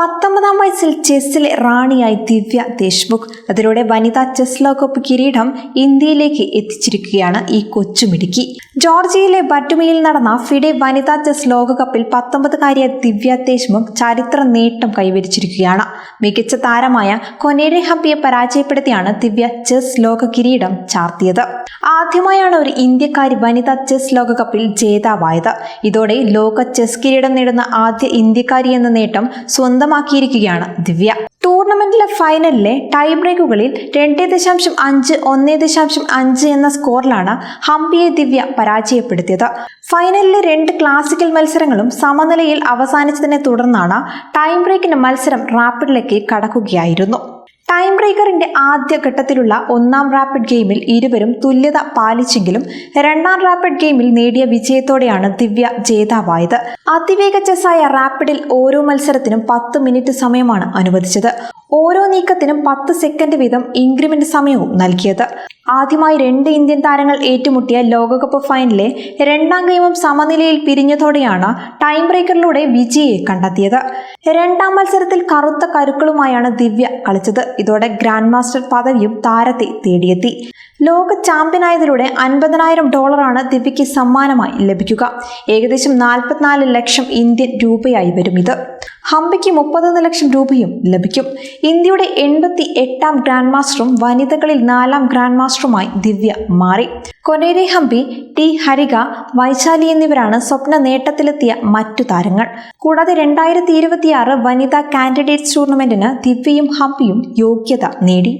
പത്തൊമ്പതാം വയസ്സിൽ ചെസ്സിലെ റാണിയായി ദിവ്യ ദേശ്മുഖ്. അതിലൂടെ വനിതാ ചെസ് ലോകകപ്പ് കിരീടം ഇന്ത്യയിലേക്ക് എത്തിച്ചിരിക്കുകയാണ് ഈ കൊച്ചുമിടുക്കി ജോർജിയയിലെ ബറ്റുമിയിൽ നടന്ന ഫിഡെ വനിതാ ചെസ് ലോകകപ്പിൽ പത്തൊമ്പതുകാരിയായ ദിവ്യ ദേശ്മുഖ് ചരിത്ര നേട്ടം കൈവരിച്ചിരിക്കുകയാണ്. മികച്ച താരമായ കൊനേരെ ഹബിയെ പരാജയപ്പെടുത്തിയാണ് ദിവ്യ ചെസ് ലോക കിരീടം ചാർത്തിയത്. ആദ്യമായാണ് ഒരു ഇന്ത്യക്കാരി വനിതാ ചെസ് ലോകകപ്പിൽ ജേതാവായത്. ഇതോടെ ലോക ചെസ് കിരീടം നേടുന്ന ആദ്യ ഇന്ത്യക്കാരി എന്ന നേട്ടം സ്വന്തമാക്കിയിരിക്കുകയാണ് ദിവ്യ. ടൂർണമെന്റിലെ ഫൈനലിലെ ടൈ ബ്രേക്കുകളിൽ രണ്ട് ദശാംശം അഞ്ച് ഒന്ന് ദശാംശം അഞ്ച് എന്ന സ്കോറിലാണ് ഹംപിയെ ദിവ്യ പരാജയപ്പെടുത്തിയത്. ഫൈനലിലെ രണ്ട് ക്ലാസിക്കൽ മത്സരങ്ങളും സമനിലയിൽ അവസാനിച്ചതിനെ തുടർന്നാണ് ടൈം ബ്രേക്കിന് മത്സരം റാപ്പിഡിലേക്ക് കടക്കുകയായിരുന്നു. ടൈം ബ്രേക്കറിന്റെ ആദ്യ ഘട്ടത്തിലുള്ള ഒന്നാം റാപ്പിഡ് ഗെയിമിൽ ഇരുവരും തുല്യത പാലിച്ചെങ്കിലും രണ്ടാം റാപ്പിഡ് ഗെയിമിൽ നേടിയ വിജയത്തോടെയാണ് ദിവ്യ ജേതാവായത്. അതിവേഗ ചെസ്സായ റാപ്പിഡിൽ ഓരോ മത്സരത്തിനും പത്ത് മിനിറ്റ് സമയമാണ് അനുവദിച്ചത്. ഓരോ നീക്കത്തിനും പത്ത് സെക്കൻഡ് വീതം ഇൻക്രിമെന്റ് സമയവും നൽകിയത്. ആദ്യമായി രണ്ട് ഇന്ത്യൻ താരങ്ങൾ ഏറ്റുമുട്ടിയ ലോകകപ്പ് ഫൈനലിലെ രണ്ടാം ഗെയിമും സമനിലയിൽ പിരിഞ്ഞതോടെയാണ് ടൈം ബ്രേക്കറിലൂടെ വിജയെ കണ്ടെത്തിയത്. രണ്ടാം മത്സരത്തിൽ കറുത്ത കരുക്കളുമായാണ് ദിവ്യ കളിച്ചത്. ഇതോടെ ഗ്രാൻഡ് മാസ്റ്റർ പദവിയും താരത്തെ തേടിയെത്തി. ലോക ചാമ്പ്യനായതിലൂടെ അൻപതിനായിരം ഡോളറാണ് ദിവ്യയ്ക്ക് സമ്മാനമായി ലഭിക്കുക. ഏകദേശം നാൽപ്പത്തിനാല് ലക്ഷം ഇന്ത്യൻ രൂപയായി വരും ഇത്. ഹംപിക്ക് മുപ്പത്തൊന്ന് ലക്ഷം രൂപയും ലഭിക്കും. ഇന്ത്യയുടെ എൺപത്തി എട്ടാം ഗ്രാൻഡ് മാസ്റ്ററും വനിതകളിൽ നാലാം ഗ്രാൻഡ് മാസ്റ്ററുമായി ദിവ്യ മാറി. കൊനേരി ഹംപി ടി ഹരിക വൈശാലി എന്നിവരാണ് സ്വപ്ന നേട്ടത്തിലെത്തിയ മറ്റു താരങ്ങൾ. കൂടാതെ രണ്ടായിരത്തി ഇരുപത്തിയാറ് വനിതാ കാൻഡിഡേറ്റ്സ് ടൂർണമെന്റിന് ദിവ്യയും ഹംപിയും യോഗ്യത നേടി.